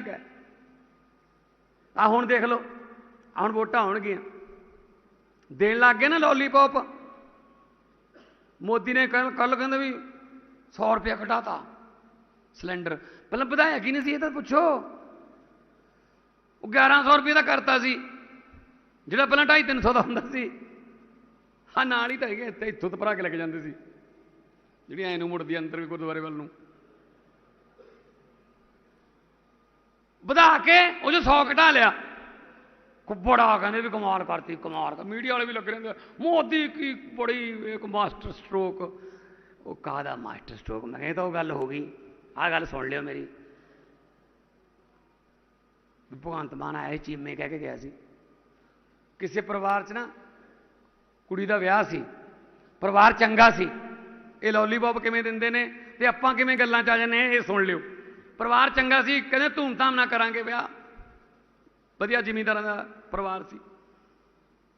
ਹੈ? ਆ ਹੁਣ ਦੇਖ ਲਓ, ਆਹ ਹੁਣ ਵੋਟਾਂ ਹੋਣਗੀਆਂ। ਦੇਣ ਲੱਗ ਗਏ ਨਾ ਲੋਲੀਪੌਪ ਮੋਦੀ ਨੇ ਕੱਲ ਕੱਲ ਕਹਿੰਦਾ ਵੀ 100 ਰੁਪਇਆ ਘਟਾਤਾ ਸਿਲੰਡਰ। ਪਹਿਲਾਂ ਵਧਾਇਆ ਕੀ ਨਹੀਂ ਸੀ ਇਹ ਤਾਂ ਪੁੱਛੋ। ਉਹ 1100 ਰੁਪਏ ਦਾ ਕਰਤਾ ਸੀ, ਜਿਹੜਾ ਪਹਿਲਾਂ 250 300 ਦਾ ਹੁੰਦਾ ਸੀ। ਹਾਂ ਨਾਲ ਹੀ ਤਾਂ ਹੈਗੇ ਇੱਥੇ ਇੱਥੋਂ ਤੋਂ ਭਰਾ ਕੇ ਲੈ ਕੇ ਜਾਂਦੇ ਸੀ। ਜਿਹੜੀ ਐਨੂੰ ਮੁੜਦੀ ਅੰਦਰ ਵੀ ਗੁਰਦੁਆਰੇ ਵੱਲ ਨੂੰ। ਵਧਾ ਕੇ ਉਹ ਜੋ 100 ਘਟਾ ਲਿਆ। ਕੋ ਬੜਾ ਕਹਿੰਦੇ ਵੀ ਕਮਾਲ ਕਰਤੀ, ਕਮਾਲ ਕਰ। ਮੀਡੀਆ ਵਾਲੇ ਵੀ ਲੱਗ ਰਹੇ ਨੇ ਮੋਦੀ ਕੀ ਬੜੀ ਇੱਕ ਮਾਸਟਰ ਸਟ੍ਰੋਕ। ਉਹ ਕਾਹਦਾ ਮਾਸਟਰ ਸਟ੍ਰੋਕ? ਮੈਂ ਕਿਹਾ ਇਹ ਤਾਂ ਉਹ ਗੱਲ ਹੋ ਗਈ। ਆਹ ਗੱਲ ਸੁਣ ਲਿਓ ਮੇਰੀ। ਭਗਵੰਤ ਮਾਨ ਆਇਆ ਚੀਮੇ ਕਹਿ ਕੇ ਗਿਆ ਸੀ। ਕਿਸੇ ਪਰਿਵਾਰ 'ਚ ਨਾ ਕੁੜੀ ਦਾ ਵਿਆਹ ਸੀ। ਪਰਿਵਾਰ ਚੰਗਾ ਸੀ। ਇਹ ਲੋਲੀਪੌਪ ਕਿਵੇਂ ਦਿੰਦੇ ਨੇ ਤੇ ਆਪਾਂ ਕਿਵੇਂ ਗੱਲਾਂ 'ਚ ਆ ਜਾਂਦੇ ਹਾਂ, ਇਹ ਸੁਣ ਲਿਓ। ਪਰਿਵਾਰ ਚੰਗਾ ਸੀ, ਕਹਿੰਦੇ ਧੂਮਧਾਮ ਨਾਲ ਕਰਾਂਗੇ ਵਿਆਹ। ਵਧੀਆ ਜ਼ਿਮੀਂਦਾਰਾਂ ਦਾ ਪਰਿਵਾਰ ਸੀ।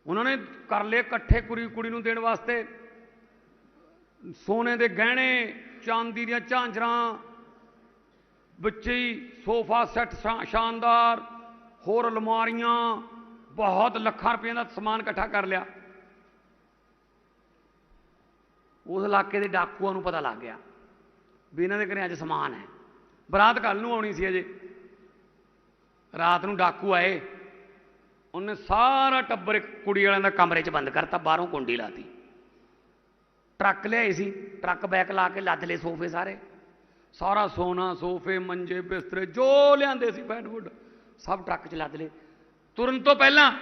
ਉਹਨਾਂ ਨੇ ਕਰ ਲਏ ਇਕੱਠੇ ਕੁੜੀ ਕੁੜੀ ਨੂੰ ਦੇਣ ਵਾਸਤੇ। ਸੋਨੇ ਦੇ ਗਹਿਣੇ, ਚਾਂਦੀ ਦੀਆਂ ਝਾਂਜਰਾਂ ਬੱਚੇ ਸੋਫਾ ਸੈੱਟ ਸ਼ਾਨਦਾਰ, ਹੋਰ ਅਲਮਾਰੀਆਂ, ਬਹੁਤ ਲੱਖਾਂ ਰੁਪਏ ਦਾ ਸਮਾਨ ਇਕੱਠਾ ਕਰ ਲਿਆ। ਉਸ ਇਲਾਕੇ ਦੇ ਡਾਕੂਆਂ ਨੂੰ ਪਤਾ ਲੱਗ ਗਿਆ ਵੀ ਇਹਨਾਂ ਦੇ ਘਰੇ ਅੱਜ ਸਮਾਨ ਹੈ। ਬਰਾਤ ਕੱਲ ਨੂੰ ਆਉਣੀ ਸੀ ਅਜੇ। ਰਾਤ ਨੂੰ ਡਾਕੂ ਆਏ। ਉਹਨੇ ਸਾਰਾ ਟੱਬਰ ਇੱਕ ਕੁੜੀ ਵਾਲਿਆਂ ਦਾ ਕਮਰੇ 'ਚ ਬੰਦ ਕਰਤਾ, ਬਾਹਰੋਂ ਕੁੰਡੀ ਲਾਤੀ। ਟਰੱਕ ਲਿਆਏ ਸੀ, ਟਰੱਕ ਬੈਕ ਲਾ ਕੇ ਲੱਦ ਲਏ ਸੋਫੇ ਸਾਰੇ। ਸਾਰਾ ਸੋਨਾ, ਸੋਫੇ, ਮੰਜੇ, ਬਿਸਤਰੇ, ਜੋ ਲਿਆਂਦੇ ਸੀ ਬੈਡਵੁੱਡ ਸਭ ਟਰੱਕ 'ਚ ਲੱਦ ਲਏ। ਤੁਰਨ ਤੋਂ ਪਹਿਲਾਂ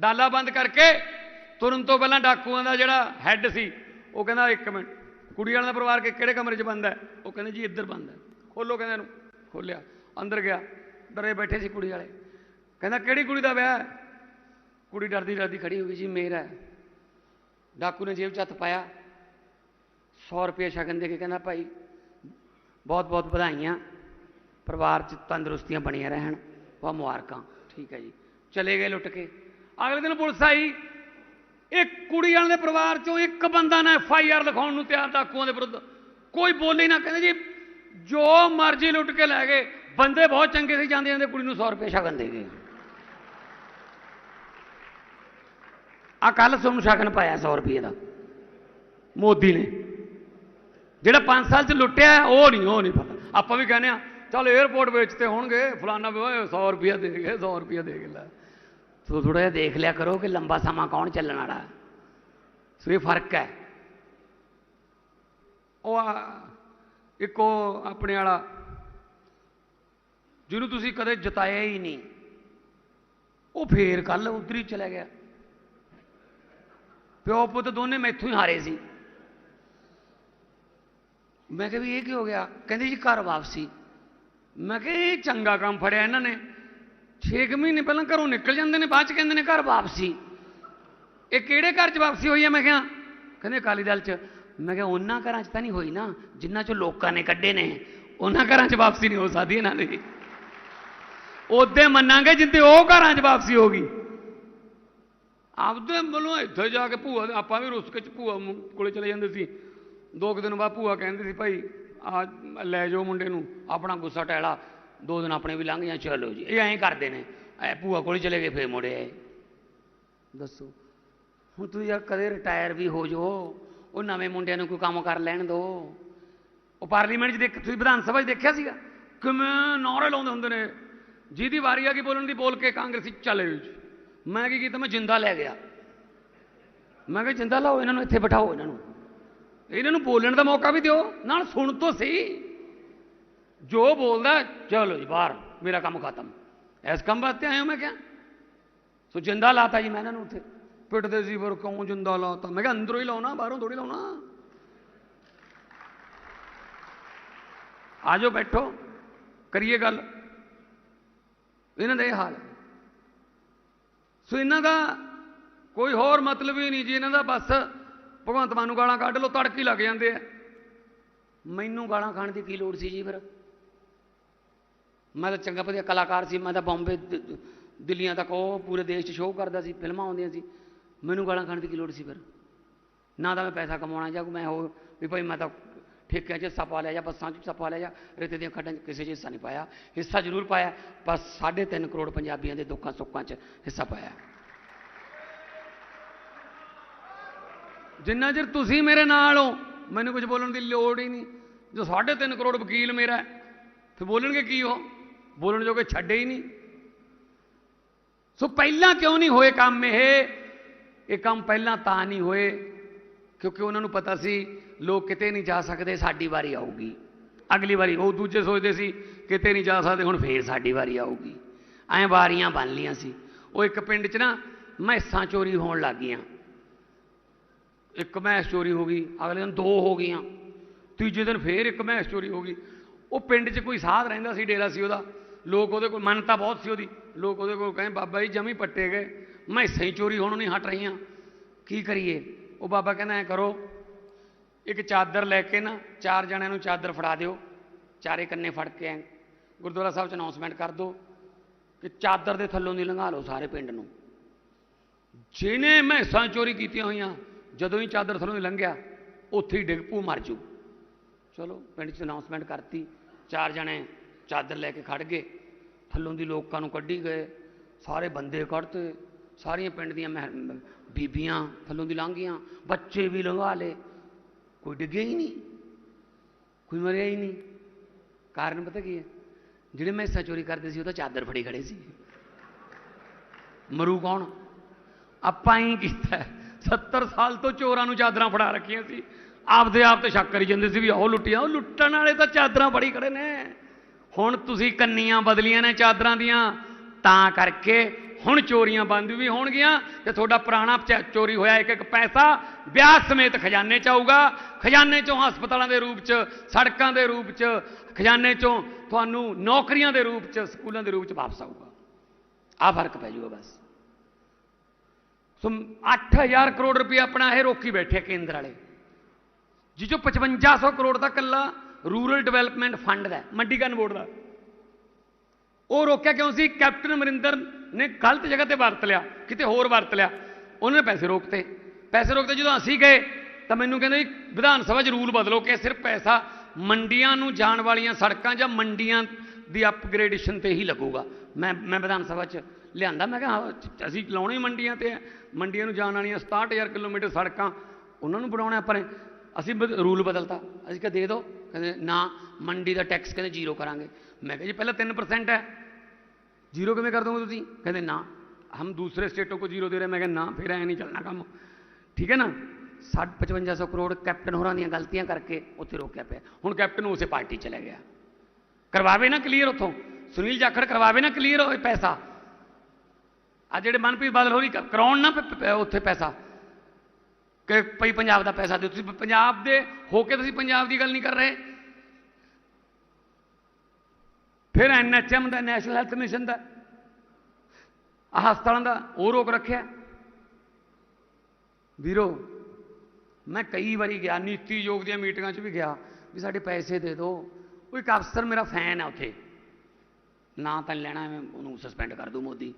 ਡਾਲਾ ਬੰਦ ਕਰਕੇ, ਤੁਰਨ ਤੋਂ ਪਹਿਲਾਂ ਡਾਕੂਆਂ ਦਾ ਜਿਹੜਾ ਹੈੱਡ ਸੀ, ਉਹ ਕਹਿੰਦਾ, ਇੱਕ ਮਿੰਟ, ਕੁੜੀ ਵਾਲਿਆਂ ਦਾ ਪਰਿਵਾਰ ਕਿਹੜੇ ਕਮਰੇ 'ਚ ਬੰਦ ਹੈ? ਉਹ ਕਹਿੰਦੇ, ਜੀ, ਇੱਧਰ ਬੰਦ ਹੈ। ਖੋਲੋ ਕਹਿੰਦੇ ਇਹਨੂੰ, ਖੋਲਿਆ, ਅੰਦਰ ਗਿਆ ਡਰੇ ਬੈਠੇ ਸੀ ਕੁੜੀ ਵਾਲੇ। ਕਹਿੰਦਾ, ਕਿਹੜੀ ਕੁੜੀ ਦਾ ਵਿਆਹ ਹੈ? ਕੁੜੀ ਡਰਦੀ ਡਰਦੀ ਖੜੀ ਹੋ ਗਈ ਜੀ ਮੇਰਾ ਹੈ। ਡਾਕੂ ਨੇ ਜੇਬ 'ਚ ਹੱਥ ਪਾਇਆ। 100 ਰੁਪਏ ਸ਼ਗਨ ਦੇ ਕੇ ਕਹਿੰਦਾ, ਭਾਈ, ਬਹੁਤ ਬਹੁਤ ਵਧਾਈਆਂ। ਪਰਿਵਾਰ 'ਚ ਤੰਦਰੁਸਤੀਆਂ ਬਣੀਆਂ ਰਹਿਣ, ਬਹੁਤ ਮੁਬਾਰਕਾਂ। ਠੀਕ ਹੈ ਜੀ। ਚਲੇ ਗਏ ਲੁੱਟ ਕੇ। ਅਗਲੇ ਦਿਨ ਪੁਲਿਸ ਆਈ। ਇੱਕ ਕੁੜੀ ਵਾਲੇ ਦੇ ਪਰਿਵਾਰ 'ਚੋਂ ਇੱਕ ਬੰਦਾ ਨਾ ਐਫ ਆਈ ਆਰ ਲਿਖਾਉਣ ਨੂੰ ਤਿਆਰ, ਡਾਕੂਆਂ ਦੇ ਵਿਰੁੱਧ। ਕੋਈ ਬੋਲੇ ਨਾ, ਕਹਿੰਦੇ ਜੀ ਜੋ ਮਰਜ਼ੀ ਲੁੱਟ ਕੇ ਲੈ ਗਏ, ਬੰਦੇ ਬਹੁਤ ਚੰਗੇ ਸੀ, ਜਾਂਦੇ ਜਾਂਦੇ ਕੁੜੀ ਨੂੰ 100 ਰੁਪਏ ਸ਼ਗਨ ਦੇ ਗਏ। ਆ ਕੱਲ ਤੁਹਾਨੂੰ ਸ਼ਗਨ ਪਾਇਆ 100 ਰੁਪਏ ਦਾ, ਮੋਦੀ ਨੇ। ਜਿਹੜਾ 5 ਸਾਲ ਚ ਲੁੱਟਿਆ, ਉਹ ਨਹੀਂ ਉਹ ਨਹੀਂ ਪਤਾ। ਆਪਾਂ ਵੀ ਕਹਿੰਦੇ ਆ ਚਲ 에어ਪੋਰਟ ਵੇਚਤੇ ਹੋਣਗੇ, ਫਲਾਨਾ ਵੀ ਓਏ 100 ਰੁਪਏ ਦੇ ਗਏ 100 ਰੁਪਏ ਦੇ ਕੇ ਲੈ। ਸੋ ਥੋੜਾ ਜਿਹਾ ਦੇਖ ਲਿਆ ਕਰੋ ਕਿ ਲੰਬਾ ਸਮਾਂ ਕੌਣ ਚੱਲਣ ਵਾਲਾ। ਸੋ ਇਹ ਫ਼ਰਕ ਹੈ। ਉਹ ਇੱਕ ਉਹ ਆਪਣੇ ਵਾਲਾ, ਜਿਹਨੂੰ ਤੁਸੀਂ ਕਦੇ ਜਤਾਇਆ ਹੀ ਨਹੀਂ। ਉਹ ਫੇਰ ਕੱਲ ਉਧਰ ਹੀ ਚਲਾ ਗਿਆ। ਪਿਓ ਪੁੱਤ ਦੋਨੇ ਮੈਥੋਂ ਹੀ ਹਾਰੇ ਸੀ। ਮੈਂ ਕਿਹਾ ਵੀ ਇਹ ਕੀ ਹੋ ਗਿਆ? ਕਹਿੰਦੇ ਜੀ ਘਰ ਵਾਪਸੀ। ਮੈਂ ਕਿਹਾ ਇਹ ਚੰਗਾ ਕੰਮ ਫੜਿਆ ਇਹਨਾਂ ਨੇ। 6 ਮਹੀਨੇ ਪਹਿਲਾਂ ਘਰੋਂ ਨਿਕਲ ਜਾਂਦੇ ਨੇ, ਬਾਅਦ ਚ ਕਹਿੰਦੇ ਨੇ ਘਰ ਵਾਪਸੀ। ਇਹ ਕਿਹੜੇ ਘਰ ਚ ਵਾਪਸੀ ਹੋਈ ਹੈ ਮੈਂ ਕਿਹਾ, ਕਹਿੰਦੇ ਅਕਾਲੀ ਦਲ ਚ। ਮੈਂ ਕਿਹਾ ਉਹਨਾਂ ਘਰਾਂ ਚ ਤਾਂ ਨਹੀਂ ਹੋਈ ਨਾ, ਜਿਨ੍ਹਾਂ ਚੋਂ ਲੋਕਾਂ ਨੇ ਕੱਢੇ ਨੇ, ਉਹਨਾਂ ਘਰਾਂ ਚ ਵਾਪਸੀ ਨਹੀਂ ਹੋ ਸਕਦੀ ਇਹਨਾਂ ਦੀ। ਉਹਦੇ ਮੰਨਾਂਗੇ ਜਿੱਤੇ ਉਹ ਘਰਾਂ ਚ ਵਾਪਸੀ ਹੋਗੀ ਆਪਦੇ ਵੱਲੋਂ ਇੱਥੇ ਜਾ ਕੇ ਭੂਆ ਆਪਾਂ ਵੀ ਰੁੱਸ ਕੇ ਚ ਭੂਆ ਕੋਲੇ ਚਲੇ ਜਾਂਦੇ ਸੀ। ਦੋ ਕੁ ਦਿਨ ਬਾਅਦ ਭੂਆ ਕਹਿੰਦੇ ਸੀ, ਭਾਈ, ਆ ਲੈ ਜਾਓ ਮੁੰਡੇ ਨੂੰ, ਆਪਣਾ ਗੁੱਸਾ ਟੈਲਾ ਦੋ ਦਿਨ ਆਪਣੇ ਵੀ ਲੰਘ ਜਾਂ, ਚਲੋ ਜੀ। ਇਹ ਐਂ ਕਰਦੇ ਨੇ। ਐ ਭੂਆ ਕੋਲੇ ਚਲੇ ਗਏ, ਫੇਰ ਮੁੜੇ ਆਏ। ਦੱਸੋ, ਹੁਣ ਤੁਸੀਂ ਯਾਰ ਕਦੇ ਰਿਟਾਇਰ ਵੀ ਹੋ ਜਾਓ। ਉਹ ਨਵੇਂ ਮੁੰਡਿਆਂ ਨੂੰ ਕੋਈ ਕੰਮ ਕਰ ਲੈਣ ਦਿਓ ਉਹ ਪਾਰਲੀਮੈਂਟ 'ਚ ਦੇਖ, ਤੁਸੀਂ ਵਿਧਾਨ ਸਭਾ 'ਚ ਦੇਖਿਆ ਸੀਗਾ? ਕਿਵੇਂ ਨੌਰੇ ਲਾਉਂਦੇ ਹੁੰਦੇ ਨੇ। ਜਿਹਦੀ ਵਾਰੀ ਆ ਗਈ ਬੋਲਣ ਦੀ, ਬੋਲ ਕੇ ਕਾਂਗਰਸੀ ਚਲੇ ਜੀ ਮੈਂ ਕੀ ਕੀਤਾ? ਮੈਂ ਜਿੰਦਾ ਲੈ ਗਿਆ। ਮੈਂ ਕਿਹਾ, ਜਿੰਦਾ ਲਾਓ, ਇਹਨਾਂ ਨੂੰ ਇੱਥੇ ਬਿਠਾਓ, ਇਹਨਾਂ ਨੂੰ। ਇਹਨਾਂ ਨੂੰ ਬੋਲਣ ਦਾ ਮੌਕਾ ਵੀ ਦਿਓ। ਨਾਲ ਸੁਣ ਤੋਂ ਸਹੀ। ਜੋ ਬੋਲਦਾ, ਚਲੋ ਜੀ, ਬਾਹਰ, ਮੇਰਾ ਕੰਮ ਖਤਮ। ਇਸ ਕੰਮ ਵਾਸਤੇ ਆਏ ਆਇਆ ਮੈਂ ਕਿਹਾ। ਸੋ ਜਿੰਦਾ ਲਾਤਾ ਜੀ ਮੈਂ ਇਹਨਾਂ ਨੂੰ ਉੱਥੇ। ਪਿੱਟਦੇ ਸੀ ਫਿਰ ਕਿਉਂ ਜਿੰਦਾ ਲਾਤਾ? ਮੈਂ ਕਿਹਾ ਅੰਦਰੋਂ ਹੀ ਲਾਉਣਾ, ਬਾਹਰੋਂ ਥੋੜੀ ਲਾਉਣਾ। ਆਜੋ ਬੈਠੋ, ਕਰੀਏ ਗੱਲ। ਇਹਨਾਂ ਦਾ ਇਹ ਹਾਲ। ਸੋ ਇਹਨਾਂ ਦਾ ਕੋਈ ਹੋਰ ਮਤਲਬ ਹੀ ਨਹੀਂ ਜੀ, ਇਹਨਾਂ ਦਾ ਬਸ ਭਗਵੰਤ ਮਾਨ ਨੂੰ ਗਾਲਾਂ ਕੱਢ ਲਓ, ਤੜਕੀ ਲੱਗ ਜਾਂਦੇ ਆ। ਮੈਨੂੰ ਗਾਲਾਂ ਖਾਣ ਦੀ ਕੀ ਲੋੜ ਸੀ ਜੀ ਫਿਰ? ਮੈਂ ਤਾਂ ਚੰਗਾ ਵਧੀਆ ਕਲਾਕਾਰ ਸੀ, ਮੈਂ ਤਾਂ ਬੰਬੇ, ਦ- ਦਿੱਲੀਆਂ ਤੱਕ ਉਹ ਪੂਰੇ ਦੇਸ਼ 'ਚ ਸ਼ੋਅ ਕਰਦਾ ਸੀ, ਫਿਲਮਾਂ ਆਉਂਦੀਆਂ ਸੀ। ਮੈਨੂੰ ਗਾਲਾਂ ਖਾਣ ਦੀ ਕੀ ਲੋੜ ਸੀ ਫਿਰ? ਨਾ ਤਾਂ ਮੈਂ ਪੈਸਾ ਕਮਾਉਣਾ ਜਾਂ ਮੈਂ ਉਹ ਵੀ ਭਾਈ ਮੈਂ ਤਾਂ ਠੇਕਿਆਂ 'ਚ ਹਿੱਸਾ ਪਾ ਲਿਆ ਜਾਂ ਬੱਸਾਂ 'ਚ ਹਿੱਸਾ ਪਾ ਲਿਆ ਜਾਂ ਰੇਤੇ ਦੀਆਂ ਖੱਡਾਂ 'ਚ ਕਿਸੇ 'ਚ ਹਿੱਸਾ ਨਹੀਂ ਪਾਇਆ। ਹਿੱਸਾ ਜ਼ਰੂਰ ਪਾਇਆ ਪਰ 3.5 ਕਰੋੜ ਪੰਜਾਬੀਆਂ ਦੇ ਦੁੱਖਾਂ ਸੁੱਖਾਂ 'ਚ ਹਿੱਸਾ ਪਾਇਆ। ਜਿੰਨਾ ਚਿਰ ਤੁਸੀਂ ਮੇਰੇ ਨਾਲ ਹੋ ਮੈਨੂੰ ਕੁਝ ਬੋਲਣ ਦੀ ਲੋੜ ਹੀ ਨਹੀਂ। ਜੋ 3.5 ਕਰੋੜ ਵਕੀਲ ਮੇਰਾ ਹੈ, ਫਿਰ ਬੋਲਣਗੇ ਕੀ ਉਹ? ਬੋਲਣ ਜੋਗੇ ਛੱਡੇ ਹੀ ਨਹੀਂ। ਸੋ ਪਹਿਲਾਂ ਕਿਉਂ ਨਹੀਂ ਹੋਏ ਕੰਮ ਇਹ? ਇਹ ਕੰਮ ਪਹਿਲਾਂ ਤਾਂ ਨਹੀਂ ਹੋਏ, ਕਿਉਂਕਿ ਉਹਨਾਂ ਨੂੰ ਪਤਾ ਸੀ, ਲੋਕ ਕਿਤੇ ਨਹੀਂ ਜਾ ਸਕਦੇ, ਸਾਡੀ ਵਾਰੀ ਆਊਗੀ। ਅਗਲੀ ਵਾਰੀ ਉਹ ਦੂਜੇ ਸੋਚਦੇ ਸੀ, ਕਿਤੇ ਨਹੀਂ ਜਾ ਸਕਦੇ, ਹੁਣ ਫੇਰ ਸਾਡੀ ਵਾਰੀ ਆਊਗੀ। ਐਂ ਵਾਰੀਆਂ ਬਣ ਲੀਆਂ ਸੀ। ਉਹ ਇੱਕ ਪਿੰਡ 'ਚ ਨਾ ਮੈਸਾਂ ਚੋਰੀ ਹੋਣ ਲੱਗ ਗਈਆਂ। ਇੱਕ ਮੈਸ ਚੋਰੀ ਹੋ ਗਈ, ਅਗਲੇ ਦਿਨ ਦੋ ਹੋ ਗਈਆਂ। ਤੀਜੇ ਦਿਨ ਫੇਰ ਇੱਕ ਮੈਸ ਚੋਰੀ ਹੋ ਗਈ। ਉਹ ਪਿੰਡ 'ਚ ਕੋਈ ਸਾਧ ਰਹਿੰਦਾ ਸੀ, ਡੇਰਾ ਸੀ ਉਹਦਾ। ਲੋਕ ਉਹਦੇ ਕੋਲ ਮੰਨਤਾ ਬਹੁਤ ਸੀ ਉਹਦੀ। ਲੋਕ ਉਹਦੇ ਕੋਲ ਕਹਿੰਦੇ, ਬਾਬਾ ਜੀ ਜਮੀ ਪੱਟੇ ਗਏ। ਮੈਸਾਂ ਹੀ ਚੋਰੀ ਹੋਣੋਂ ਨਹੀਂ ਹਟ ਰਹੀਆਂ। ਕੀ ਕਰੀਏ? ਉਹ ਬਾਬਾ ਕਹਿੰਦਾ, ਐ ਕਰੋ, ਇੱਕ ਚਾਦਰ ਲੈ ਕੇ ਨਾ, ਚਾਰ ਜਣਿਆਂ ਨੂੰ ਚਾਦਰ ਫੜਾ ਦਿਓ। ਚਾਰੇ ਕੰਨੇ ਫੜ ਕੇ ਐਂ ਗੁਰਦੁਆਰਾ ਸਾਹਿਬ 'ਚ ਅਨਾਉਂਸਮੈਂਟ ਕਰ ਦਿਓ ਕਿ ਚਾਦਰ ਦੇ ਥੱਲੋਂ ਦੀ ਲੰਘਾ ਲਓ ਸਾਰੇ ਪਿੰਡ ਨੂੰ। ਜਿਹਨੇ ਮੈਸਾਂ ਚੋਰੀ ਕੀਤੀਆਂ ਹੋਈਆਂ, ਜਦੋਂ ਹੀ ਚਾਦਰ ਥੱਲੋਂ ਦੀ ਲੰਘਿਆ, ਉੱਥੇ ਹੀ ਡਿੱਗ ਪੂ ਮਰ ਜੂ। ਚਲੋ, ਪਿੰਡ 'ਚ ਅਨਾਉਂਸਮੈਂਟ ਕਰਤੀ। ਚਾਰ ਜਣੇ ਚਾਦਰ ਲੈ ਕੇ ਖੜ ਗਏ। ਥੱਲੋਂ ਦੀ ਲੋਕਾਂ ਨੂੰ ਕੱਢੀ ਗਏ। ਸਾਰੇ ਬੰਦੇ ਕੱਢਤੇ। ਸਾਰੀਆਂ ਪਿੰਡ ਦੀਆਂ ਮਹਿ- ਬੀਬੀਆਂ ਥੱਲੋਂ ਦੀ ਲੰਘੀਆਂ, ਬੱਚੇ ਵੀ ਲੰਘਾ ਲਏ। ਕੋਈ ਡਿੱਗਿਆ ਹੀ ਨਹੀਂ, ਕੋਈ ਮਰਿਆ ਹੀ ਨਹੀਂ। ਕਾਰਨ ਪਤਾ ਕੀ ਹੈ? ਜਿਹੜੇ ਮੈਸਾਂ ਚੋਰੀ ਕਰਦੇ ਸੀ, ਉਹ ਤਾਂ ਚਾਦਰ ਫੜੀ ਖੜੇ ਸੀ। ਮਰੂ ਕੌਣ? ਆਪਾਂ ਹੀ ਕੀਤਾ। 70 ਸਾਲ ਤੋਂ ਚੋਰਾਂ ਨੂੰ ਚਾਦਰਾਂ ਫੜਾ ਰੱਖੀਆਂ ਸੀ। ਆਪਦੇ ਆਪ ਤੇ ਸ਼ੱਕ ਕਰੀ ਜਾਂਦੇ ਸੀ ਵੀ ਉਹ ਲੁੱਟੀਆਂ, ਉਹ ਲੁੱਟਣ ਵਾਲੇ ਤਾਂ ਚਾਦਰਾਂ ਫੜੀ ਖੜੇ ਨੇ। ਹੁਣ ਤੁਸੀਂ ਕੰਨੀਆਂ ਬਦਲੀਆਂ ਨੇ ਚਾਦਰਾਂ ਦੀਆਂ, ਤਾਂ ਕਰਕੇ ਹੁਣ ਚੋਰੀਆਂ ਬੰਦ ਵੀ ਹੋਣਗੀਆਂ ਤੇ ਤੁਹਾਡਾ ਪੁਰਾਣਾ ਚੋਰੀ ਹੋਇਆ ਇੱਕ ਇੱਕ ਪੈਸਾ ਵਿਆਹ ਸਮੇਤ ਖਜ਼ਾਨੇ ਚ ਆਊਗਾ। ਖਜ਼ਾਨੇ ਚੋਂ ਹਸਪਤਾਲਾਂ ਦੇ ਰੂਪ ਚ ਸੜਕਾਂ ਦੇ ਰੂਪ ਚ ਖਜ਼ਾਨੇ ਚੋਂ ਤੁਹਾਨੂੰ ਨੌਕਰੀਆਂ ਦੇ ਰੂਪ ਚ ਸਕੂਲਾਂ ਦੇ ਰੂਪ ਚ ਵਾਪਸ ਆਊਗਾ। ਆ ਫ਼ਰਕ ਪੈ ਜੂਗਾ ਬਸ। ਸੋ 8000 ਕਰੋੜ ਰੁਪਏ ਆਪਣਾ ਇਹ ਰੋਕੀ ਬੈਠੇ ਕੇਂਦਰ ਵਾਲੇ। ਜਿਹ ਚੋਂ 5500 ਕਰੋੜ ਦਾ ਕੱਲਾ ਰੂਰਲ ਡਿਵੈਲਪਮੈਂਟ ਫੰਡ ਦਾ ਹੈ, ਮੰਡੀਕਰਨ ਬੋਰਡ ਦਾ। ਉਹ ਰੋਕਿਆ ਕਿਉਂ ਸੀ? ਕੈਪਟਨ ਅਮਰਿੰਦਰ ਨੇ ਗਲਤ ਜਗ੍ਹਾ ਤੇ ਵਰਤ ਲਿਆ ਕਿਤੇ ਹੋਰ ਵਰਤ ਲਿਆ। ਉਹਨਾਂ ਨੇ ਪੈਸੇ ਰੋਕਤੇ। ਪੈਸੇ ਰੋਕਤੇ ਜਦੋਂ ਅਸੀਂ ਗਏ ਤਾਂ ਮੈਨੂੰ ਕਹਿੰਦੇ ਵੀ ਵਿਧਾਨ ਸਭਾ 'ਚ ਰੂਲ ਬਦਲੋ ਕਿ ਸਿਰਫ ਪੈਸਾ ਮੰਡੀਆਂ ਨੂੰ ਜਾਣ ਵਾਲੀਆਂ ਸੜਕਾਂ ਜਾਂ ਮੰਡੀਆਂ ਦੀ ਅਪਗ੍ਰੇਡੇਸ਼ਨ ਤੇ ਹੀ ਲੱਗੂਗਾ। ਮੈਂ ਮੈਂ ਵਿਧਾਨ ਸਭਾ 'ਚ ਲਿਆਂਦਾ ਮੈਂ ਕਿਹਾ ਹਾਂ, ਅਸੀਂ ਲਾਉਣੇ ਹੀ ਮੰਡੀਆਂ ਤੇ ਮੰਡੀਆਂ ਨੂੰ ਜਾਣ ਵਾਲੀਆਂ 67000 ਕਿਲੋਮੀਟਰ ਸੜਕਾਂ ਉਹਨਾਂ ਨੂੰ ਬਣਾਉਣਾ ਆਪਾਂ ਨੇ। ਅਸੀਂ ਬਦ- ਰੂਲ ਬਦਲਤਾ। ਅਸੀਂ ਕਿਹਾ ਦੇ ਦਿਓ ਕਹਿੰਦੇ ਨਾ ਮੰਡੀ ਦਾ ਟੈਕਸ ਕਹਿੰਦੇ ਜ਼ੀਰੋ ਕਰਾਂਗੇ। ਮੈਂ ਕਿਹਾ ਜੀ ਪਹਿਲਾਂ 3% ਹੈ। ਜ਼ੀਰੋ ਕਿਵੇਂ ਕਰ ਦੋਗੇ ਤੁਸੀਂ? ਕਹਿੰਦੇ ਨਾ, ਹਮ ਦੂਸਰੇ ਸਟੇਟੋਂ ਕੋ ਜ਼ੀਰੋ ਦੇ ਰਹੇ, ਮੈਂ ਕਿਹਾ ਨਾ, ਫਿਰ ਐ ਨਹੀਂ ਚੱਲਣਾ ਕੰਮ। ਠੀਕ ਹੈ ਨਾ? 5500 ਕਰੋੜ ਕੈਪਟਨ ਹੋਰਾਂ ਦੀਆਂ ਗਲਤੀਆਂ ਕਰਕੇ ਉੱਥੇ ਰੋਕਿਆ ਪਿਆ। ਹੁਣ ਕੈਪਟਨ ਉਸੇ ਪਾਰਟੀ ਚਲੇ ਗਿਆ। ਕਰਵਾਵੇ ਨਾ ਕਲੀਅਰ ਉੱਥੋਂ। ਸੁਨੀਲ ਜਾਖੜ ਕਰਵਾਵੇ ਨਾ ਕਲੀਅਰ ਹੋਏ ਪੈਸਾ। ਆ ਜਿਹੜੇ ਮਨਪ੍ਰੀਤ ਬਾਦਲ ਹੋਰੀ ਕ- ਕਰਾਉਣ ਨਾ ਉੱਥੇ ਪੈਸਾ। ਕਿ ਭਈ ਪੰਜਾਬ ਦਾ ਪੈਸਾ ਦਿਓ। ਤੁਸੀਂ ਪੰਜਾਬ ਦੇ ਹੋ ਕੇ ਤੁਸੀਂ ਪੰਜਾਬ ਦੀ ਗੱਲ ਨਹੀਂ ਕਰ ਰਹੇ। ਫਿਰ ਐਨਐਚਐਮ ਦਾ, ਨੈਸ਼ਨਲ ਹੈਲਥ ਮਿਸ਼ਨ ਦਾ ਹਸਪਤਾਲਾਂ ਦਾ, ਉਹ ਰੋਕ ਰੱਖਿਆ। ਵੀਰੋ, ਮੈਂ ਕਈ ਵਾਰੀ ਗਿਆ ਨੀਤੀ ਯੋਗ ਦੀਆਂ ਮੀਟਿੰਗਾਂ 'ਚ ਵੀ ਗਿਆ, ਵੀ ਸਾਡੇ ਪੈਸੇ ਦੇ ਦਿਓ। ਉਹ ਇੱਕ ਅਫਸਰ ਮੇਰਾ ਫੈਨ ਹੈ ਉੱਥੇ। ਨਾ ਤਾਂ ਲੈਣਾ ਮੈਂ, ਉਹਨੂੰ ਸਸਪੈਂਡ ਕਰ ਦੂੰ ਮੋਦੀ।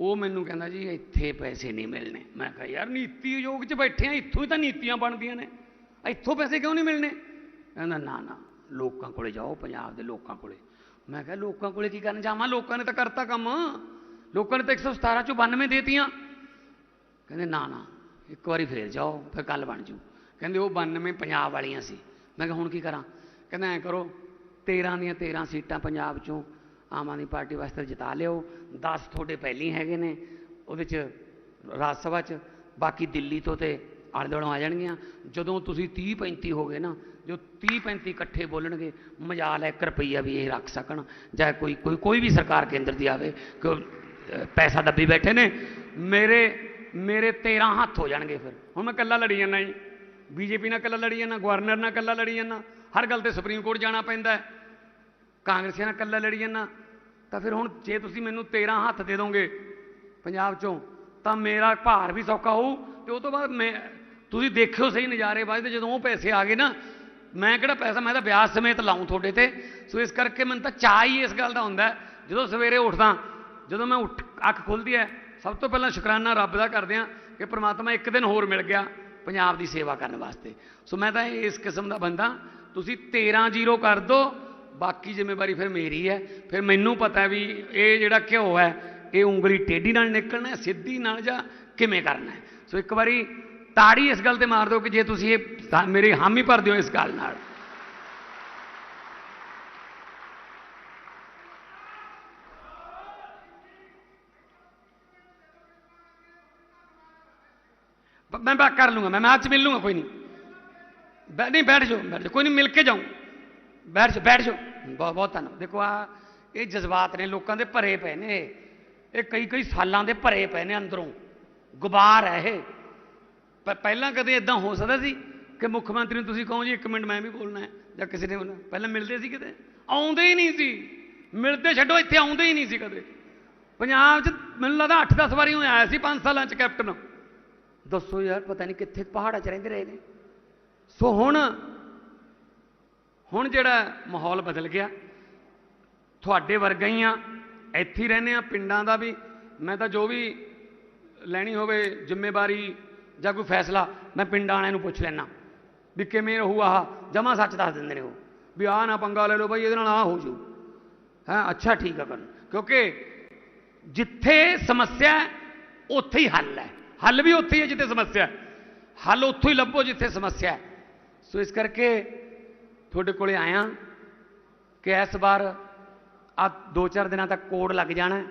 ਉਹ ਮੈਨੂੰ ਕਹਿੰਦਾ ਜੀ, ਇੱਥੇ ਪੈਸੇ ਨਹੀਂ ਮਿਲਣੇ। ਮੈਂ ਕਿਹਾ, ਯਾਰ ਨੀਤੀ ਆਯੋਗ 'ਚ ਬੈਠੇ ਆ, ਇੱਥੋਂ ਹੀ ਤਾਂ ਨੀਤੀਆਂ ਬਣਦੀਆਂ ਨੇ। ਇੱਥੋਂ ਪੈਸੇ ਕਿਉਂ ਨਹੀਂ ਮਿਲਣੇ? ਕਹਿੰਦਾ, ਨਾ ਨਾ। ਲੋਕਾਂ ਕੋਲੇ ਜਾਓ, ਪੰਜਾਬ ਦੇ ਲੋਕਾਂ ਕੋਲੇ। ਮੈਂ ਕਿਹਾ, ਲੋਕਾਂ ਕੋਲੇ ਕੀ ਕਰਨ ਜਾਵਾਂ? ਲੋਕਾਂ ਨੇ ਤਾਂ ਕਰਤਾ ਕੰਮ। ਲੋਕਾਂ ਨੇ ਤਾਂ 117 ਚੋਂ 92 ਦੇਤੀਆਂ। ਕਹਿੰਦੇ, ਨਾ ਨਾ, ਇੱਕ ਵਾਰੀ ਫੇਰ ਜਾਓ, ਫਿਰ ਗੱਲ ਬਣ ਜੂ। ਕਹਿੰਦੇ, ਉਹ 92 ਪੰਜਾਬ ਵਾਲੀਆਂ ਸੀ। ਮੈਂ ਕਿਹਾ, ਹੁਣ ਕੀ ਕਰਾਂ? ਕਹਿੰਦਾ, ਐ ਕਰੋ 13 ਦੀਆਂ 13 ਸੀਟਾਂ ਪੰਜਾਬ ਚੋਂ ਆਮ ਆਦਮੀ ਪਾਰਟੀ ਵਾਸਤੇ ਜਿਤਾ ਲਿਓ। 10 ਤੁਹਾਡੇ ਪਹਿਲੀ ਹੈਗੇ ਨੇ, ਉਹਦੇ ਚ ਰਾਜ ਸਭਾ ਚ, ਬਾਕੀ ਦਿੱਲੀ ਤੋਂ ਤੇ ਆਲੇ ਦੁਆਲੋਂ ਆ ਜਾਣਗੀਆਂ। ਜਦੋਂ ਤੁਸੀਂ 30 35 ਹੋ ਗਏ ਨਾ, ਜੋ 30 35 ਇਕੱਠੇ ਬੋਲਣਗੇ, ਮਜਾਲ ਹੈ 1 ਰੁਪਈਆ ਵੀ ਇਹ ਰੱਖ ਸਕਣ। ਜਾਂ ਕੋਈ ਕੋਈ ਕੋਈ ਵੀ ਸਰਕਾਰ ਕੇਂਦਰ ਦੀ ਆਵੇ, ਕਿ ਪੈਸਾ ਦੱਬੀ ਬੈਠੇ ਨੇ, ਮੇਰੇ ਮੇਰੇ 13 ਹੱਥ ਹੋ ਜਾਣਗੇ ਫਿਰ। ਹੁਣ ਮੈਂ ਇਕੱਲਾ ਲੜੀ ਜਾਂਦਾ ਜੀ। ਬੀਜੇਪੀ ਨਾਲ ਇਕੱਲਾ ਲੜੀ ਜਾਂਦਾ, ਗਵਰਨਰ ਨਾਲ ਇਕੱਲਾ ਲੜੀ ਜਾਂਦਾ, ਹਰ ਗੱਲ ਤੇ ਸੁਪਰੀਮ ਕੋਰਟ ਜਾਣਾ ਪੈਂਦਾ ਕਾਂਗਰਸੀਆਂ ਨਾਲ ਇਕੱਲਾ ਲੜੀ ਜਾਂਦਾ, ਤਾਂ ਫਿਰ ਹੁਣ ਜੇ ਤੁਸੀਂ ਮੈਨੂੰ 13 ਹੱਥ ਦੇ ਦੋਗੇ ਪੰਜਾਬ ਚੋਂ, ਤਾਂ ਮੇਰਾ ਭਾਰ ਵੀ ਸੌਖਾ ਹੋਊ, ਤੇ ਉਹ ਤੋਂ ਬਾਅਦ ਮੈਂ ਤੁਸੀਂ ਦੇਖਿਓ ਸਹੀ ਨਜ਼ਾਰੇ ਬਾਅਦ ਜਦੋਂ ਉਹ ਪੈਸੇ ਆ ਗਏ ਨਾ, ਮੈਂ ਕਿਹੜਾ ਪੈਸਾ, ਮੈਂ ਤਾਂ ਵਿਆਜ ਸਮੇਤ ਲਾਉਂ ਤੁਹਾਡੇ ਤੇ। ਸੋ ਇਸ ਕਰਕੇ ਮੈਨੂੰ ਤਾਂ ਚਾਹ ਹੀ ਇਸ ਗੱਲ ਦਾ ਹੁੰਦਾ ਜਦੋਂ ਸਵੇਰੇ ਉੱਠਦਾ, ਜਦੋਂ ਮੈਂ ਉੱਠ, ਅੱਖ ਖੁੱਲਦੀ ਹੈ, ਸਭ ਤੋਂ ਪਹਿਲਾਂ ਸ਼ੁਕਰਾਨਾ ਰੱਬ ਦਾ ਕਰਦੇ ਆ ਕਿ ਪ੍ਰਮਾਤਮਾ ਇੱਕ ਦਿਨ ਹੋਰ ਮਿਲ ਗਿਆ ਪੰਜਾਬ ਦੀ ਸੇਵਾ ਕਰਨ ਵਾਸਤੇ। ਸੋ ਮੈਂ ਤਾਂ ਇਸ ਕਿਸਮ ਦਾ ਬੰਦਾ, ਤੁਸੀਂ 13 ਜ਼ੀਰੋ ਕਰ ਦਿਓ ਬਾਕੀ ਜ਼ਿੰਮੇਵਾਰੀ ਫਿਰ ਮੇਰੀ ਹੈ। ਫਿਰ ਮੈਨੂੰ ਪਤਾ ਵੀ ਇਹ ਜਿਹੜਾ ਘਿਓ ਹੈ, ਇਹ ਉਂਗਲੀ ਟੇਢੀ ਨਾਲ ਨਿਕਲਣਾ ਸਿੱਧੀ ਨਾਲ ਜਾਂ ਕਿਵੇਂ ਕਰਨਾ ਸੋ ਇੱਕ ਵਾਰੀ ਤਾੜੀ ਇਸ ਗੱਲ ਤੇ ਮਾਰ ਦਿਓ ਕਿ ਜੇ ਤੁਸੀਂ ਇਹ ਮੇਰੀ ਹਾਮੀ ਭਰ ਦਿਓ ਇਸ ਗੱਲ ਨਾਲ। ਬ- ਮੈਂ ਬਾਤ ਕਰ ਲੂੰਗਾ, ਮੈਂ ਮੈਂ ਅੱਜ ਮਿਲ ਲੂੰਗਾ, ਕੋਈ ਨਹੀਂ। ਬੈ- ਨਹੀਂ, ਬੈਠ ਜਾਓ ਬੈਠ ਜਾਓ, ਕੋਈ ਨਹੀਂ, ਮਿਲ ਕੇ ਜਾਊਂ। ਬੈਠ ਜਾਓ ਬੈਠ ਜਾਓ। ਬਹੁਤ ਬਹੁਤ ਧੰਨਵਾਦ। ਦੇਖੋ ਆ, ਇਹ ਜਜ਼ਬਾਤ ਨੇ ਲੋਕਾਂ ਦੇ ਭਰੇ ਪਏ ਨੇ। ਇਹ ਕਈ ਕਈ ਸਾਲਾਂ ਦੇ ਭਰੇ ਪਏ ਨੇ ਅੰਦਰੋਂ। ਗੁਬਾਰ ਹੈ ਇਹ। ਪਰ ਪਹਿਲਾਂ ਕਦੇ ਇਦਾਂ ਹੋ ਸਕਦਾ ਸੀ ਕਿ ਮੁੱਖ ਮੰਤਰੀ ਨੂੰ ਤੁਸੀਂ ਕਹੋ ਜੀ, ਇੱਕ ਮਿੰਟ ਮੈਂ ਵੀ ਬੋਲਣਾ ਹੈ, ਜਾਂ ਕਿਸੇ ਨੇ ਬੋਲਣਾ ਪਹਿਲਾਂ ਮਿਲਦੇ ਸੀ ਕਿਤੇ? ਆਉਂਦੇ ਹੀ ਨਹੀਂ ਸੀ। ਮਿਲਦੇ ਛੱਡੋ, ਇੱਥੇ ਆਉਂਦੇ ਹੀ ਨਹੀਂ ਸੀ ਕਦੇ। ਪੰਜਾਬ 'ਚ ਮੈਨੂੰ ਲੱਗਦਾ 8-10 ਵਾਰੀ ਉਹ ਆਇਆ ਸੀ 5 ਸਾਲਾਂ 'ਚ ਕੈਪਟਨ। ਦੱਸੋ ਯਾਰ, ਪਤਾ ਨਹੀਂ ਕਿੱਥੇ ਪਹਾੜਾਂ 'ਚ ਰਹਿੰਦੇ ਰਹੇ ਨੇ। ਸੋ ਹੁਣ ਹੁਣ ਜਿਹੜਾ ਮਾਹੌਲ ਬਦਲ ਗਿਆ, ਤੁਹਾਡੇ ਵਰਗਾ ਹੀ ਆ, ਇੱਥੇ ਰਹਿੰਦੇ ਆ, ਪਿੰਡਾਂ ਦਾ ਵੀ। ਮੈਂ ਤਾਂ ਜੋ ਵੀ ਲੈਣੀ ਹੋਵੇ ਜ਼ਿੰਮੇਵਾਰੀ ਜਾਂ ਕੋਈ ਫੈਸਲਾ, ਮੈਂ ਪਿੰਡ ਵਾਲਿਆਂ ਨੂੰ ਪੁੱਛ ਲੈਣਾ ਵੀ ਕਿਵੇਂ ਰਹੂ ਆਹ, ਜਮਾ ਸੱਚ ਦੱਸ ਦਿੰਦੇ ਨੇ ਉਹ। ਵੀ ਆਹ ਨਾ ਪੰਗਾ ਲੈ ਲਓ ਬਈ, ਇਹਦੇ ਨਾਲ ਆਹ ਹੋ ਜੂ। ਹਾਂ, ਅੱਛਾ ਠੀਕ ਆ ਕਰ ਕਿਉਂਕਿ ਜਿੱਥੇ ਸਮੱਸਿਆ ਉੱਥੇ ਹੀ ਹੱਲ ਹੈ। ਹੱਲ ਵੀ ਉੱਥੇ ਹੀ ਹੈ ਜਿੱਥੇ ਸਮੱਸਿਆ ਹੱਲ ਉੱਥੋਂ ਹੀ ਲੱਭੋ ਜਿੱਥੇ ਸਮੱਸਿਆ ਹੈ। ਸੋ ਇਸ ਕਰਕੇ ਤੁਹਾਡੇ ਕੋਲੇ ਆਇਆ ਕਿ ਇਸ ਵਾਰ ਆ ਦੋ ਚਾਰ ਦਿਨਾਂ ਤੱਕ ਕੋਡ ਲੱਗ ਜਾਣਾ ਹੈ।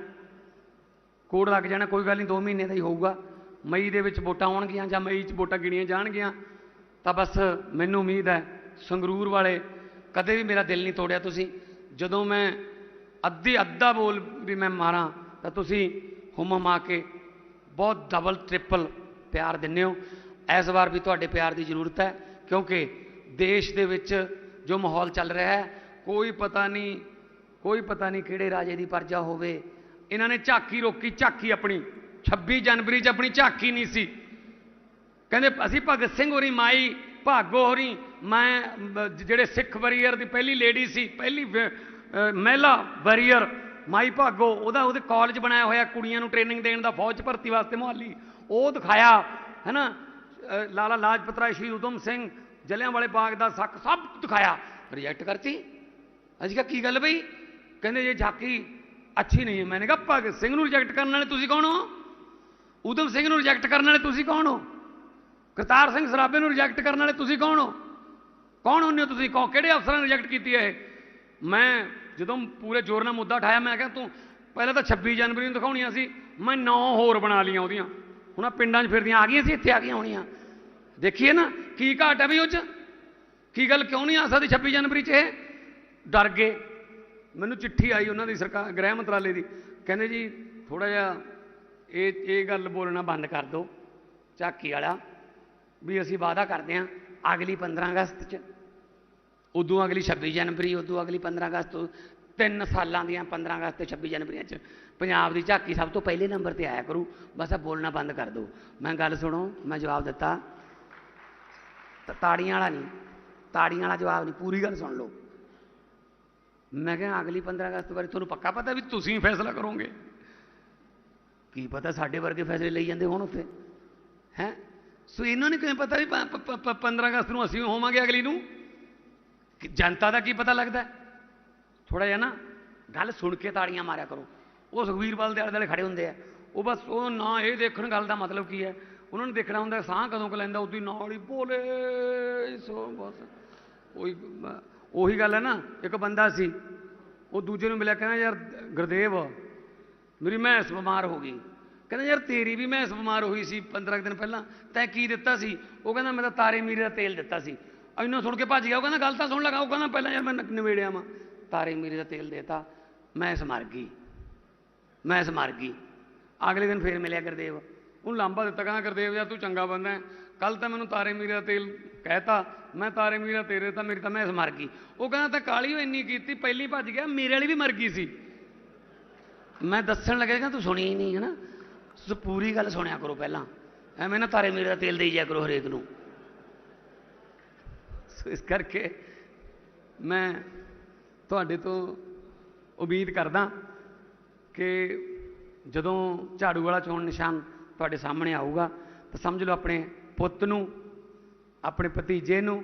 ਕੋਡ ਲੱਗ ਜਾਣਾ, ਕੋਈ ਗੱਲ ਨਹੀਂ 2 ਮਹੀਨੇ ਦਾ ਹੀ ਹੋਊਗਾ। ਮਈ ਦੇ ਵਿੱਚ ਵੋਟਾਂ ਆਉਣਗੀਆਂ ਜਾਂ ਮਈ 'ਚ ਵੋਟਾਂ ਗਿਣੀਆਂ ਜਾਣਗੀਆਂ, ਤਾਂ ਬਸ ਮੈਨੂੰ ਉਮੀਦ ਹੈ ਸੰਗਰੂਰ ਵਾਲੇ ਕਦੇ ਵੀ ਮੇਰਾ ਦਿਲ ਨਹੀਂ ਤੋੜਿਆ ਤੁਸੀਂ। ਜਦੋਂ ਮੈਂ ਅੱਧੀ ਅੱਧਾ ਬੋਲ ਵੀ ਮੈਂ ਮਾਰਾਂ, ਤਾਂ ਤੁਸੀਂ ਹੁਮ ਹੁਮਾ ਕੇ ਬਹੁਤ ਡਬਲ ਟ੍ਰਿਪਲ ਪਿਆਰ ਦਿੰਦੇ ਹੋ। ਇਸ ਵਾਰ ਵੀ ਤੁਹਾਡੇ ਪਿਆਰ ਦੀ ਜ਼ਰੂਰਤ ਹੈ, ਕਿਉਂਕਿ ਦੇਸ਼ ਦੇ ਵਿੱਚ ਜੋ ਮਾਹੌਲ ਚੱਲ ਰਿਹਾ ਹੈ, ਕੋਈ ਪਤਾ ਨਹੀਂ, ਕੋਈ ਪਤਾ ਨਹੀਂ ਕਿਹੜੇ ਰਾਜੇ ਦੀ ਪਰਜਾ ਹੋਵੇ। ਇਹਨਾਂ ਨੇ ਝਾਕੀ ਰੋਕੀ, ਝਾਕੀ ਆਪਣੀ। 26 ਜਨਵਰੀ 'ਚ ਆਪਣੀ ਝਾਕੀ ਨਹੀਂ ਸੀ। ਕਹਿੰਦੇ ਅਸੀਂ ਭਗਤ ਸਿੰਘ ਹੋਰੀ ਮਾਈ ਭਾਗੋ ਹੋਰੀ ਮੈਂ ਜਿਹੜੇ ਸਿੱਖ ਵਰੀਅਰ ਦੀ ਪਹਿਲੀ ਲੇਡੀ ਸੀ ਪਹਿਲੀ ਮਹਿਲਾ ਵਰੀਅਰ ਮਾਈ ਭਾਗੋ ਉਹਦਾ ਉਹਦੇ ਕਾਲਜ ਬਣਾਇਆ ਹੋਇਆ ਕੁੜੀਆਂ ਨੂੰ ਟ੍ਰੇਨਿੰਗ ਦੇਣ ਦਾ ਫੌਜ 'ਚ ਭਰਤੀ ਵਾਸਤੇ ਮੁਹਾਲੀ। ਉਹ ਦਿਖਾਇਆ ਹੈਨਾ ਅ, ਲਾਲਾ ਲਾਜਪਤ ਰਾਏ ਸ਼੍ਰੀ ਉਦਮ ਸਿੰਘ ਜਲਿਆਂਵਾਲੇ ਬਾਗ ਦਾ ਸੱਕ ਸਭ ਦਿਖਾਇਆ। ਰਿਜੈਕਟ ਕਰਤੀ। ਅਸੀਂ ਕਿਹਾ ਕੀ ਗੱਲ ਬਈ? ਕਹਿੰਦੇ ਇਹ ਝਾਕੀ ਅੱਛੀ ਨਹੀਂ ਹੈ। ਮੈਨੇ ਕਿਹਾ ਭਗਤ ਸਿੰਘ ਨੂੰ ਰਿਜੈਕਟ ਕਰਨ ਵਾਲੇ ਤੁਸੀਂ ਕੌਣ ਹੋ? ਉਦਮ ਸਿੰਘ ਨੂੰ ਰਿਜੈਕਟ ਕਰਨ ਵਾਲੇ ਤੁਸੀਂ ਕੌਣ ਹੋ? ਕਰਤਾਰ ਸਿੰਘ ਸਰਾਭੇ ਨੂੰ ਰਿਜੈਕਟ ਕਰਨ ਵਾਲੇ ਤੁਸੀਂ ਕੌਣ ਹੋ? ਕੌਣ ਹੁੰਦੇ ਹੋ ਤੁਸੀਂ ਕੌਣ? ਕਿਹੜੇ ਅਫਸਰਾਂ ਨੇ ਰਿਜੈਕਟ ਕੀਤੀ ਹੈ ਇਹ? ਮੈਂ ਜਦੋਂ ਪੂਰੇ ਜ਼ੋਰ ਨਾਲ ਮੁੱਦਾ ਉਠਾਇਆ, ਮੈਂ ਕਿਹਾ ਤੂੰ ਪਹਿਲਾਂ ਤਾਂ 26 ਜਨਵਰੀ ਨੂੰ ਦਿਖਾਉਣੀਆਂ ਸੀ, ਮੈਂ 9 ਹੋਰ ਬਣਾ ਲਈਆਂ ਉਹਦੀਆਂ। ਹੁਣ ਆਹ ਪਿੰਡਾਂ 'ਚ ਫਿਰਦੀਆਂ, ਆ ਗਈਆਂ ਸੀ, ਇੱਥੇ ਆ ਗਈਆਂ ਹੋਣੀਆਂ। ਦੇਖੀਏ ਨਾ, ਕੀ ਘਾਟ ਹੈ ਵੀ ਉਹ 'ਚ? ਕੀ ਗੱਲ ਕਿਉਂ ਨਹੀਂ ਆ ਸਕਦੀ 26 ਜਨਵਰੀ 'ਚ ਇਹ? ਡਰ ਗਏ। ਮੈਨੂੰ ਚਿੱਠੀ ਆਈ ਉਹਨਾਂ ਦੀ ਸਰਕਾਰ, ਗ੍ਰਹਿ ਮੰਤਰਾਲੇ ਦੀ। ਕਹਿੰਦੇ ਜੀ ਥੋੜਾ ਜਿਹਾ ਇਹ ਇਹ ਗੱਲ ਬੋਲਣਾ ਬੰਦ ਕਰ ਦਿਓ, ਝਾਕੀ ਵਾਲਾ, ਵੀ ਅਸੀਂ ਵਾਅਦਾ ਕਰਦੇ ਹਾਂ ਅਗਲੀ 15 ਅਗਸਤ 'ਚ। ਉਦੋਂ ਅਗਲੀ 26 ਜਨਵਰੀ, ਉਦੋਂ ਅਗਲੀ 15 ਅਗਸਤ, ਤਿੰਨ ਸਾਲਾਂ ਦੀਆਂ 15 ਅਗਸਤ ਤੇ 26 ਜਨਵਰੀ 'ਚ। ਪੰਜਾਬ ਦੀ ਝਾਕੀ ਸਭ ਤੋਂ ਪਹਿਲੇ ਨੰਬਰ ਤੇ ਆਇਆ ਕਰੂ, ਬਸ ਆ ਬੋਲਣਾ ਬੰਦ ਕਰ ਦਿਓ। ਮੈਂ ਗੱਲ ਸੁਣੋ, ਮੈਂ ਜਵਾਬ ਦਿੱਤਾ। ਤ- ਤਾੜੀਆਂ ਵਾਲਾ ਨਹੀਂ, ਤਾੜੀਆਂ ਵਾਲਾ ਜਵਾਬ ਨਹੀਂ, ਪੂਰੀ ਗੱਲ ਸੁਣ ਲਓ। ਮੈਂ ਕਿਹਾ ਅਗਲੀ 15 ਅਗਸਤ ਬਾਰੇ ਤੁਹਾਨੂੰ ਪੱਕਾ ਪਤਾ ਵੀ ਤੁਸੀਂ ਫੈਸਲਾ ਕਰੋਗੇ? ਕੀ ਪਤਾ ਸਾਡੇ ਵਰਗੇ ਫੈਸਲੇ ਲਈ ਜਾਂਦੇ ਹੋਣ ਉੱਥੇ? ਹੈ? ਸੋ ਇਹਨਾਂ ਨੇ ਕਿਵੇਂ ਪਤਾ ਵੀ ਪ- 15 ਅਗਸਤ ਨੂੰ ਅਸੀਂ ਹੋਵਾਂਗੇ ਅਗਲੀ ਨੂੰ? ਜਨਤਾ ਦਾ ਕੀ ਪਤਾ ਲੱਗਦਾ? ਥੋੜਾ ਜਿਹਾ ਨਾ ਗੱਲ ਸੁਣ ਕੇ ਤਾੜੀਆਂ ਮਾਰਿਆ ਕਰੋ। ਉਹ ਸੁਖਵੀਰ ਬਾਲ ਦੇ ਆਲੇ ਦੁਆਲੇ ਖੜੇ ਹੁੰਦੇ ਆ। ਉਹ ਬਸ ਉਹ ਨਾ ਇਹ ਦੇਖਣ ਗੱਲ ਦਾ ਮਤਲਬ ਕੀ ਹੈ? ਉਹਨਾਂ ਨੂੰ ਦੇਖਣਾ ਹੁੰਦਾ, ਸਾਹ ਕਦੋਂ ਕੁ ਲੈਂਦਾ ਉਦੋਂ ਨਾਲ ਹੀ ਬੋਲੇ, ਸੋ ਬਸ। ਉਹੀ ਉਹੀ ਗੱਲ ਹੈ ਨਾ, ਇੱਕ ਬੰਦਾ ਸੀ, ਉਹ ਦੂਜੇ ਨੂੰ ਮਿਲਿਆ, ਕਹਿੰਦਾ, ਯਾਰ, ਗੁਰਦੇਵ ਮੇਰੀ ਮੈਂਸ ਬਿਮਾਰ ਹੋ ਗਈ। ਕਹਿੰਦਾ, ਯਾਰ ਤੇਰੀ ਵੀ ਮੈਂਸ ਬਿਮਾਰ ਹੋਈ ਸੀ 15 ਕੁ ਦਿਨ ਪਹਿਲਾਂ। ਤੈਂ ਕੀ ਦਿੱਤਾ ਸੀ? ਉਹ ਕਹਿੰਦਾ, ਮੈਂ ਤਾਂ ਤਾਰੇ ਮੀਰੇ ਦਾ ਤੇਲ ਦਿੱਤਾ ਸੀ। ਇੰਨਾ ਸੁਣ ਕੇ ਭੱਜ ਗਿਆ। ਉਹ ਕਹਿੰਦਾ, ਗੱਲ ਤਾਂ ਸੁਣ ਲਗਾ। ਉਹ ਕਹਿੰਦਾ, ਪਹਿਲਾਂ ਯਾਰ ਮੈਂ ਨ- ਨਿਬੇੜਿਆ ਵਾਂ। ਤਾਰੇ ਮੀਰੇ ਦਾ ਤੇਲ ਦੇਤਾ। ਮੈਂਸ ਮਰ ਗਈ। ਮੈਂਸ ਮਰ ਗਈ। ਅਗਲੇ ਦਿਨ ਫੇਰ ਮਿਲਿਆ ਗੁਰਦੇਵ। ਉਹਨੂੰ ਲਾਂਬਾ ਦਿੱਤਾ। ਕਹਿੰਦਾ, ਗੁਰਦੇਵ ਯਾਰ ਤੂੰ ਚੰਗਾ ਬੰਦਾ ਹੈ। ਕੱਲ ਤਾਂ ਮੈਨੂੰ ਤਾਰੇ ਮੀਰੇ ਦਾ ਤੇਲ ਕਹਿਤਾ। ਮੈਂ ਤਾਰੇ ਮੀਰੇ ਦਾ ਤੇਰੇ ਤਾਂ ਮੇਰੀ ਤਾਂ ਮੈਂਸ ਮਰ ਗਈ। ਉਹ ਕਹਿੰਦਾ, ਤਾਂ ਕਾਲੀ ਉਹ ਇੰਨੀ ਕੀਤੀ? ਪਹਿਲੀ ਭੱਜ ਗਿਆ। ਮੇਰੇ ਵਾਲੀ ਵੀ ਮਰ ਗਈ ਸੀ। ਮੈਂ ਦੱਸਣ ਲੱਗਿਆ ਕਿ ਤੂੰ ਸੁਣੀ ਹੀ ਨਹੀਂ ਹੈ ਨਾ ਤੁਸੀਂ ਪੂਰੀ ਗੱਲ ਸੁਣਿਆ ਕਰੋ ਪਹਿਲਾਂ। ਐਵੇਂ ਨਾ ਤਾਰੇ ਮੇਰੇ ਦਾ ਤੇਲ ਦੇਈ ਜਾਇਆ ਕਰੋ ਹਰੇਕ ਨੂੰ। ਸੋ ਇਸ ਕਰਕੇ ਮੈਂ ਤੁਹਾਡੇ ਤੋਂ ਉਮੀਦ ਕਰਦਾ ਕਿ ਜਦੋਂ ਝਾੜੂ ਵਾਲਾ ਚੋਣ ਨਿਸ਼ਾਨ ਤੁਹਾਡੇ ਸਾਹਮਣੇ ਆਊਗਾ, ਤਾਂ ਸਮਝ ਲਓ ਆਪਣੇ ਪੁੱਤ ਨੂੰ, ਆਪਣੇ ਭਤੀਜੇ ਨੂੰ,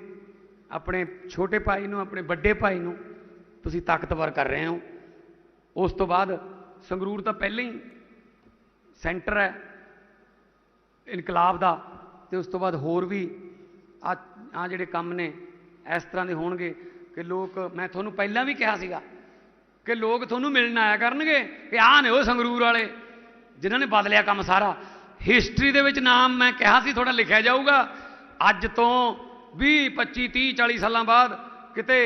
ਆਪਣੇ ਛੋਟੇ ਭਾਈ ਨੂੰ, ਆਪਣੇ ਵੱਡੇ ਭਾਈ ਨੂੰ ਤੁਸੀਂ ਤਾਕਤਵਰ ਕਰ ਰਹੇ ਹੋ। ਉਸ ਤੋਂ ਬਾਅਦ ਸੰਗਰੂਰ ਤਾਂ ਪਹਿਲਾਂ ਹੀ ਸੈਂਟਰ ਹੈ ਇਨਕਲਾਬ ਦਾ ਤੇ ਉਸ ਤੋਂ ਬਾਅਦ ਹੋਰ ਵੀ ਆ ਆ ਜਿਹੜੇ ਕੰਮ ਨੇ, ਇਸ ਤਰ੍ਹਾਂ ਦੇ ਹੋਣਗੇ ਕਿ ਲੋਕ, ਮੈਂ ਤੁਹਾਨੂੰ ਪਹਿਲਾਂ ਵੀ ਕਿਹਾ ਸੀਗਾ ਕਿ ਲੋਕ ਤੁਹਾਨੂੰ ਮਿਲਣ ਆਇਆ ਕਰਨਗੇ ਕਿ ਆਹ ਨੇ ਉਹ ਸੰਗਰੂਰ ਵਾਲੇ ਜਿਨ੍ਹਾਂ ਨੇ ਬਦਲਿਆ ਕੰਮ ਸਾਰਾ। ਹਿਸਟਰੀ ਦੇ ਵਿੱਚ ਨਾਮ ਮੈਂ ਕਿਹਾ ਸੀ ਥੋੜਾ ਲਿਖਿਆ ਜਾਊਗਾ। ਅੱਜ ਤੋਂ 20 25 30 40 ਸਾਲਾਂ ਬਾਅਦ ਕਿਤੇ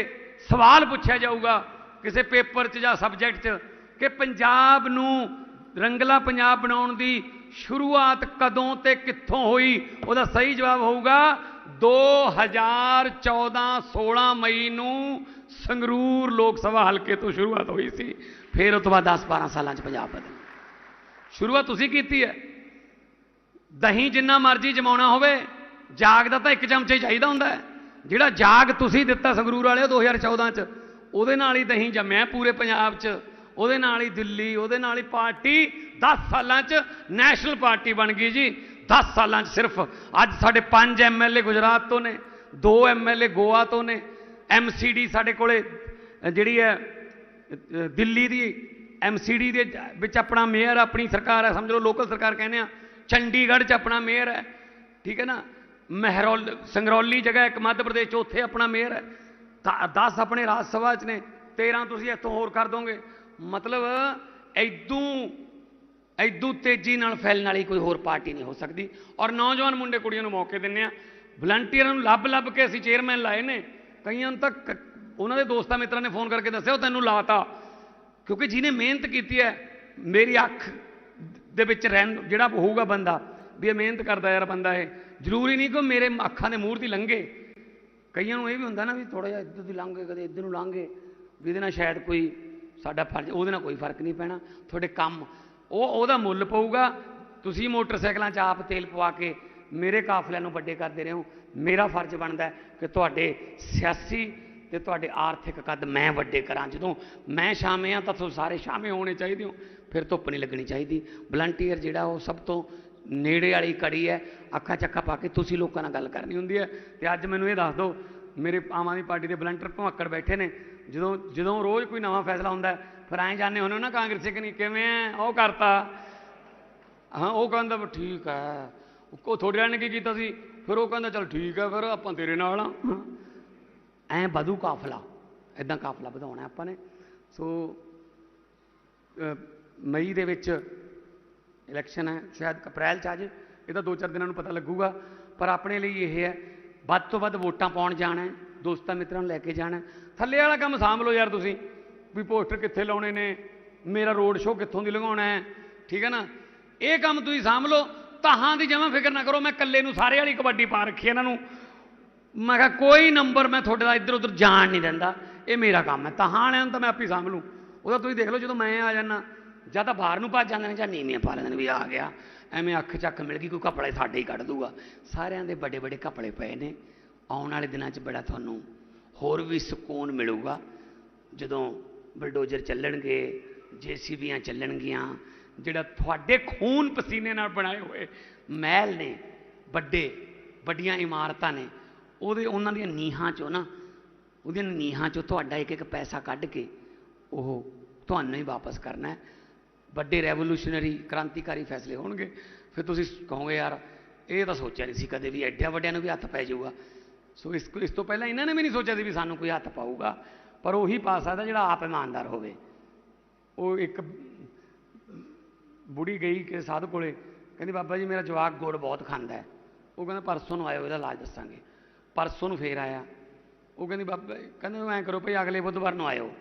ਸਵਾਲ ਪੁੱਛਿਆ ਜਾਊਗਾ, ਕਿਸੇ ਪੇਪਰ 'ਚ ਜਾਂ ਸਬਜੈਕਟ 'ਚ ਕਿ ਪੰਜਾਬ ਨੂੰ ਰੰਗਲਾ ਪੰਜਾਬ ਬਣਾਉਣ ਦੀ ਸ਼ੁਰੂਆਤ ਕਦੋਂ ਤੇ ਕਿੱਥੋਂ ਹੋਈ, ਉਹਦਾ ਸਹੀ ਜਵਾਬ ਹੋਊਗਾ 2014 16 ਮਈ ਨੂੰ ਸੰਗਰੂਰ ਲੋਕ ਸਭਾ ਹਲਕੇ ਤੋਂ ਸ਼ੁਰੂਆਤ ਹੋਈ ਸੀ, ਫਿਰ ਉਸ ਤੋਂ ਬਾਅਦ 10 12 ਸਾਲਾਂ 'ਚ ਪੰਜਾਬ ਬਦਲ ਸ਼ੁਰੂਆਤ ਤੁਸੀਂ ਕੀਤੀ ਹੈ। ਦਹੀਂ ਜਿੰਨਾ ਮਰਜ਼ੀ ਜਮਾਉਣਾ ਹੋਵੇ, ਜਾਗ ਦਾ ਤਾਂ ਇੱਕ ਚਮਚਾ ਹੀ ਚਾਹੀਦਾ ਹੁੰਦਾ ਹੈ। ਜਿਹੜਾ ਜਾਗ ਤੁਸੀਂ ਦਿੱਤਾ ਸੰਗਰੂਰ ਵਾਲਿਓ 2014 ਚ, ਉਹਦੇ ਨਾਲ ਹੀ ਦਹੀਂ ਜੰਮਿਆ ਪੂਰੇ ਪੰਜਾਬ ਚ। ਉਹਦੇ ਨਾਲ ਹੀ ਦਿੱਲੀ, ਉਹਦੇ ਨਾਲ ਹੀ ਪਾਰਟੀ 10 ਸਾਲਾਂ ਚ ਨੈਸ਼ਨਲ ਪਾਰਟੀ ਬਣ ਗਈ ਜੀ। 10 ਸਾਲਾਂ ਚ ਸਿਰਫ। ਅੱਜ ਸਾਡੇ 5 ਐਮਐਲਏ ਗੁਜਰਾਤ ਤੋਂ ਨੇ 2 ਐਮਐਲਏ ਗੋਆ ਤੋਂ ਨੇ ਐਮਸੀਡੀ ਸਾਡੇ ਕੋਲੇ ਜਿਹੜੀ ਹੈ ਦਿੱਲੀ ਦੀ ਐਮਸੀਡੀ ਦੇ ਵਿੱਚ ਆਪਣਾ ਮੇਅਰ, ਆਪਣੀ ਸਰਕਾਰ ਹੈ, ਸਮਝ ਲਓ, ਲੋਕਲ ਸਰਕਾਰ ਕਹਿੰਦੇ ਆ। ਚੰਡੀਗੜ੍ਹ 'ਚ ਆਪਣਾ ਮੇਅਰ ਹੈ, ਠੀਕ ਹੈ ਨਾ? ਮਹਿਰੌਲ, ਸੰਗਰੌਲੀ ਜਗ੍ਹਾ ਇੱਕ ਮੱਧ ਪ੍ਰਦੇਸ਼ 'ਚ, ਉੱਥੇ ਆਪਣਾ ਮੇਅਰ ਹੈ। ਤਾਂ 10 ਆਪਣੇ ਰਾਜ ਸਭਾ 'ਚ ਨੇ 13 ਤੁਸੀਂ ਇੱਥੋਂ ਹੋਰ ਕਰ ਦੋਗੇ। ਮਤਲਬ ਐਦੂ ਐਦੂ ਤੇਜ਼ੀ ਨਾਲ ਫੈਲਣ ਵਾਲੀ ਕੋਈ ਹੋਰ ਪਾਰਟੀ ਨਹੀਂ ਹੋ ਸਕਦੀ। ਔਰ ਨੌਜਵਾਨ ਮੁੰਡੇ ਕੁੜੀਆਂ ਨੂੰ ਮੌਕੇ ਦਿੰਨੇ ਆ ਵਲੰਟੀਅਰਾਂ ਨੂੰ ਲੱਭ ਲੱਭ ਕੇ ਅਸੀਂ ਚੇਅਰਮੈਨ ਲਾਏ ਨੇ। ਕਈਆਂ ਨੂੰ ਤਾਂ ਕ- ਉਹਨਾਂ ਦੇ ਦੋਸਤਾਂ ਮਿੱਤਰਾਂ ਨੇ ਫੋਨ ਕਰਕੇ ਦੱਸਿਆ, ਉਹ ਤੈਨੂੰ ਲਾਤਾ। ਕਿਉਂਕਿ ਜਿਹਨੇ ਮਿਹਨਤ ਕੀਤੀ ਹੈ, ਮੇਰੀ ਅੱਖ ਦੇ ਵਿੱਚ ਰਹਿਣ, ਜਿਹੜਾ ਹੋਊਗਾ ਬੰਦਾ, ਵੀ ਇਹ ਮਿਹਨਤ ਕਰਦਾ ਯਾਰ ਬੰਦਾ ਇਹ। ਜ਼ਰੂਰੀ ਨਹੀਂ ਕਿ ਉਹ ਮੇਰੇ ਅੱਖਾਂ ਦੇ ਮੂਹਰ ਦੀ ਲੰਘੇ। ਕਈਆਂ ਨੂੰ ਇਹ ਵੀ ਹੁੰਦਾ ਨਾ ਵੀ ਥੋੜਾ ਜਿਹਾ ਇੱਧਰ ਦੀ ਲੰਘੇ ਕਦੇ ਇੱਧਰ ਨੂੰ ਲੰਘੇ ਵੀ ਇਹਦੇ ਨਾਲ ਸ਼ਾਇਦ ਕੋਈ ਸਾਡਾ ਫਰਜ਼, ਉਹਦੇ ਨਾਲ ਕੋਈ ਫ਼ਰਕ ਨਹੀਂ ਪੈਣਾ। ਤੁਹਾਡੇ ਕੰਮ, ਉਹ, ਉਹਦਾ ਮੁੱਲ ਪਊਗਾ। ਤੁਸੀਂ ਮੋਟਰਸਾਈਕਲਾਂ 'ਚ ਆਪ ਤੇਲ ਪਵਾ ਕੇ ਮੇਰੇ ਕਾਫਲਿਆਂ ਨੂੰ ਵੱਡੇ ਕਰਦੇ ਰਹੇ। ਹੋ ਮੇਰਾ ਫਰਜ਼ ਬਣਦਾ ਕਿ ਤੁਹਾਡੇ ਸਿਆਸੀ ਤੇ ਤੁਹਾਡੇ ਆਰਥਿਕ ਕੱਦ ਮੈਂ ਵੱਡੇ ਕਰਾਂ। ਜਦੋਂ ਮੈਂ ਸ਼ਾਮੇ ਆ, ਤਾਂ ਤੁਸੀਂ ਸਾਰੇ ਸ਼ਾਮੇ ਹੋਣੇ ਚਾਹੀਦੇ ਹੋ। ਫਿਰ ਧੁੱਪ ਨਹੀਂ ਲੱਗਣੀ ਚਾਹੀਦੀ। ਵਲੰਟੀਅਰ ਜਿਹੜਾ, ਉਹ ਸਭ ਤੋਂ ਨੇੜੇ ਵਾਲੀ ਕੜੀ ਹੈ। ਅੱਖਾਂ ਚੱਖਾਂ ਪਾ ਕੇ ਤੁਸੀਂ ਲੋਕਾਂ ਨਾਲ ਗੱਲ ਕਰਨੀ ਹੁੰਦੀ ਹੈ। ਤੇ ਅੱਜ ਮੈਨੂੰ ਇਹ ਦੱਸ ਦਿਓ, ਮੇਰੇ ਆਮ ਆਦਮੀ ਪਾਰਟੀ ਦੇ ਵਲੰਟੀਅਰ ਭਵੱਕੜ ਬੈਠੇ ਨੇ। ਜਦੋਂ ਜਦੋਂ ਰੋਜ਼ ਕੋਈ ਨਵਾਂ ਫੈਸਲਾ ਹੁੰਦਾ ਫਿਰ ਐਂ ਜਾਣੇ ਹੁੰਦੇ ਨਾ ਕਾਂਗਰਸੀ ਕਿ ਨਹੀਂ ਕਿਵੇਂ ਹੈ ਉਹ ਕਰਤਾ। ਹਾਂ, ਉਹ ਕਹਿੰਦਾ ਠੀਕ ਹੈ। ਉਹ ਥੋੜੇ ਵਾਲੇ ਨੇ ਕੀ ਕੀਤਾ ਸੀ? ਫਿਰ ਉਹ ਕਹਿੰਦਾ, ਚਲ ਠੀਕ ਹੈ, ਫਿਰ ਆਪਾਂ ਤੇਰੇ ਨਾਲ ਆ ਐ ਵਧੂ ਕਾਫਲਾ। ਇਦਾਂ ਕਾਫਲਾ ਵਧਾਉਣਾ ਆਪਾਂ ਨੇ। ਸੋ ਮਈ ਦੇ ਵਿੱਚ ਇਲੈਕਸ਼ਨ ਹੈ, ਸ਼ਾਇਦ ਅਪ੍ਰੈਲ ਚ ਆ ਜੇ ਇਹ ਤਾਂ ਦੋ ਚਾਰ ਦਿਨਾਂ ਨੂੰ ਪਤਾ ਲੱਗੂਗਾ। ਪਰ ਆਪਣੇ ਲਈ ਇਹ ਹੈ, ਵੱਧ ਤੋਂ ਵੱਧ ਵੋਟਾਂ ਪਾਉਣ ਜਾਣਾ ਦੋਸਤਾਂ ਮਿੱਤਰਾਂ ਨੂੰ ਲੈ ਕੇ ਜਾਣਾ। ਥੱਲੇ ਵਾਲਾ ਕੰਮ ਸਾਂਭ ਲਓ ਯਾਰ ਤੁਸੀਂ। ਵੀ ਪੋਸਟਰ ਕਿੱਥੇ ਲਾਉਣੇ ਨੇ? ਮੇਰਾ ਰੋਡ ਸ਼ੋਅ ਕਿੱਥੋਂ ਦੀ ਲਗਾਉਣਾ ਹੈ? ਠੀਕ ਹੈ ਨਾ? ਇਹ ਕੰਮ ਤੁਸੀਂ ਸਾਂਭ ਲਓ। ਤਾਹਾਂ ਦੀ ਜਮਾਂ ਫਿਕਰ ਨਾ ਕਰੋ। ਮੈਂ ਇਕੱਲੇ ਨੂੰ ਸਾਰੇ ਵਾਲੀ ਕਬੱਡੀ ਪਾ ਰੱਖੀ ਇਹਨਾਂ ਨੂੰ। ਮੈਂ ਕਿਹਾ, ਕੋਈ ਨੰਬਰ ਮੈਂ ਤੁਹਾਡੇ ਦਾ ਇੱਧਰ ਉੱਧਰ ਜਾਣ ਨਹੀਂ ਦਿੰਦਾ। ਇਹ ਮੇਰਾ ਕੰਮ ਹੈ। ਤਾਹਾਂ ਵਾਲਿਆਂ ਨੂੰ ਤਾਂ ਮੈਂ ਆਪੇ ਸਾਂਭ ਲੂੰ। ਉਹਦਾ ਤੁਸੀਂ ਦੇਖ ਲਓ, ਜਦੋਂ ਮੈਂ ਆ ਜਾਣਾ ਜਾਂ ਤਾਂ ਬਾਹਰ ਨੂੰ ਭੱਜ ਜਾਂਦੇ ਨੇ, ਜਾਂ ਨੀਵੀਆਂ ਪਾ ਲੈਂਦੇ ਨੇ ਵੀ ਆ ਗਿਆ। ਐਵੇਂ ਅੱਖ ਚੱਕ ਮਿਲ ਗਈ, ਕੋਈ ਕੱਪੜੇ ਸਾਡੇ ਹੀ ਕੱਢ ਦੂਗਾ ਸਾਰਿਆਂ ਦੇ ਵੱਡੇ ਵੱਡੇ ਕੱਪੜੇ ਪਏ ਨੇ। ਆਉਣ ਵਾਲੇ ਦਿਨਾਂ 'ਚ ਬੜਾ ਤੁਹਾਨੂੰ ਹੋਰ ਵੀ ਸਕੂਨ ਮਿਲੂਗਾ। ਜਦੋਂ ਬਲਡੋਜ਼ਰ ਚੱਲਣਗੇ, ਜੀਸੀਬੀਆਂ ਚੱਲਣਗੀਆਂ, ਜਿਹੜਾ ਤੁਹਾਡੇ ਖੂਨ ਪਸੀਨੇ ਨਾਲ ਬਣਾਏ ਹੋਏ ਮਹਿਲ ਨੇ, ਵੱਡੇ, ਵੱਡੀਆਂ ਇਮਾਰਤਾਂ ਨੇ, ਉਹਦੇ ਉਹਨਾਂ ਦੀਆਂ ਨੀਹਾਂ ਚੋਂ ਨਾ, ਉਹਦੀਆਂ ਨੀਹਾਂ ਚੋਂ ਤੁਹਾਡਾ ਇੱਕ ਇੱਕ ਪੈਸਾ ਕੱਢ ਕੇ ਉਹ ਤੁਹਾਨੂੰ ਹੀ ਵਾਪਸ ਕਰਨਾ ਹੈ। ਵੱਡੇ ਰੈਵੋਲੂਸ਼ਨਰੀ ਕ੍ਰਾਂਤੀਕਾਰੀ ਫੈਸਲੇ ਹੋਣਗੇ। ਫਿਰ ਤੁਸੀਂ ਕਹੋਗੇ, ਯਾਰ, ਇਹ ਤਾਂ ਸੋਚਿਆ ਨਹੀਂ ਸੀ ਕਦੇ ਵੀ, ਐਡਿਆਂ ਵੱਡਿਆਂ ਨੂੰ ਵੀ ਹੱਥ ਪੈ ਜਾਊਗਾ। ਸੋ ਇਸ ਇਸ ਤੋਂ ਪਹਿਲਾਂ ਇਹਨਾਂ ਨੇ ਵੀ ਨਹੀਂ ਸੋਚਿਆ ਸੀ ਵੀ ਸਾਨੂੰ ਕੋਈ ਹੱਥ ਪਾਊਗਾ, ਪਰ ਉਹੀ ਪਾ ਸਕਦਾ ਜਿਹੜਾ ਆਪ ਇਮਾਨਦਾਰ ਹੋਵੇ। ਉਹ ਇੱਕ ਬੁੜੀ ਗਈ ਕਿ ਸਾਧ ਕੋਲੇ, ਕਹਿੰਦੀ, ਬਾਬਾ ਜੀ, ਮੇਰਾ ਜਵਾਕ ਗੁੜ ਬਹੁਤ ਖਾਂਦਾ ਹੈ। ਉਹ ਕਹਿੰਦਾ, ਪਰਸੋਂ ਨੂੰ ਆਇਓ, ਇਹਦਾ ਇਲਾਜ ਦੱਸਾਂਗੇ। ਪਰਸੋਂ ਨੂੰ ਫੇਰ ਆਇਆ। ਉਹ ਕਹਿੰਦੀ, ਬਾਬਾ ਕਹਿੰਦੇ, ਐਂ ਕਰੋ ਭਈ, ਅਗਲੇ ਬੁੱਧਵਾਰ ਨੂੰ ਆਇਓ।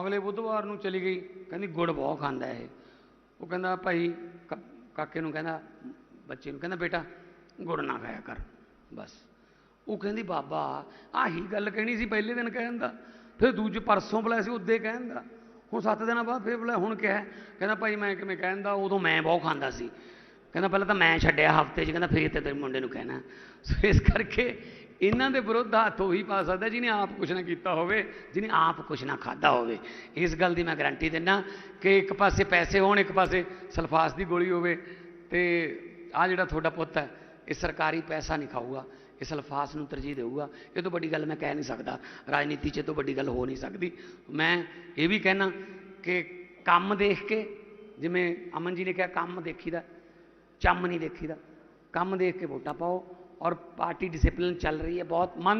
ਅਗਲੇ ਬੁੱਧਵਾਰ ਨੂੰ ਚਲੀ ਗਈ, ਕਹਿੰਦੀ, ਗੁੜ ਬਹੁਤ ਖਾਂਦਾ ਇਹ। ਉਹ ਕਹਿੰਦਾ, ਭਾਈ, ਕ- ਕਾਕੇ ਨੂੰ ਕਹਿੰਦਾ, ਬੱਚੇ ਨੂੰ ਕਹਿੰਦਾ, ਬੇਟਾ, ਗੁੜ ਨਾ ਖਾਇਆ ਕਰ। ਬਸ। ਉਹ ਕਹਿੰਦੀ, ਬਾਬਾ, ਆਹੀ ਗੱਲ ਕਹਿਣੀ ਸੀ ਪਹਿਲੇ ਦਿਨ ਕਹਿਣ ਦਾ। ਫਿਰ ਦੂਜੇ ਪਰਸੋਂ ਬੁਲਾਇਆ ਸੀ, ਉਦੇ ਕਹਿਣ ਦਾ। ਹੁਣ ਸੱਤ ਦਿਨਾਂ ਬਾਅਦ ਫਿਰ ਬੁਲਾਇਆ, ਹੁਣ ਕਿਹਾ। ਕਹਿੰਦਾ, ਭਾਈ, ਮੈਂ ਕਿਵੇਂ ਕਹਿੰਦਾ ਉਦੋਂ ਮੈਂ ਬਹੁਤ ਖਾਂਦਾ ਸੀ। ਕਹਿੰਦਾ, ਪਹਿਲਾਂ ਤਾਂ ਮੈਂ ਛੱਡਿਆ ਹਫ਼ਤੇ 'ਚ। ਕਹਿੰਦਾ, ਫੇਰ ਤੇ ਤੇਰੇ ਮੁੰਡੇ ਨੂੰ ਕਹਿਣਾ। ਸੋ ਇਸ ਕਰਕੇ ਇਹਨਾਂ ਦੇ ਵਿਰੁੱਧ ਹੱਥ ਉਹੀ ਪਾ ਸਕਦਾ, ਜਿਹਨੇ ਆਪ ਕੁਛ ਨਾ ਕੀਤਾ ਹੋਵੇ, ਜਿਹਨੇ ਆਪ ਕੁਛ ਨਾ ਖਾਦਾ ਹੋਵੇ। ਇਸ ਗੱਲ ਦੀ ਮੈਂ ਗਾਰੰਟੀ ਦਿੰਦਾ ਕਿ ਇੱਕ ਪਾਸੇ ਪੈਸੇ ਹੋਣ, ਇੱਕ ਪਾਸੇ ਸਲਫਾਸ ਦੀ ਗੋਲੀ ਹੋਵੇ। ਤੇ ਆ ਜਿਹੜਾ ਤੁਹਾਡਾ ਪੁੱਤ ਹੈ, ਇਹ ਸਰਕਾਰੀ ਪੈਸਾ ਨਹੀਂ ਖਾਊਗਾ। ਇਸ ਅਲਫਾਜ਼ ਨੂੰ ਤਰਜੀਹ ਦੇਊਗਾ, ਇਹ ਤੋਂ ਵੱਡੀ ਗੱਲ ਮੈਂ ਕਹਿ ਨਹੀਂ ਸਕਦਾ। ਰਾਜਨੀਤੀ 'ਚ ਇਹ ਤੋਂ ਵੱਡੀ ਗੱਲ ਹੋ ਨਹੀਂ ਸਕਦੀ। ਮੈਂ ਇਹ ਵੀ ਕਹਿਣਾ ਕਿ ਕੰਮ ਦੇਖ ਕੇ, ਜਿਵੇਂ ਅਮਨ ਜੀ ਨੇ ਕਿਹਾ, ਕੰਮ ਦੇਖੀਦਾ, ਚੰਮ ਨਹੀਂ ਦੇਖੀਦਾ। ਕੰਮ ਦੇਖ ਕੇ ਵੋਟਾਂ ਪਾਓ ਔਰ ਪਾਰਟੀ ਡਿਸਪਲਿਨ ਚੱਲ ਰਹੀ ਹੈ, ਬਹੁਤ ਮਨ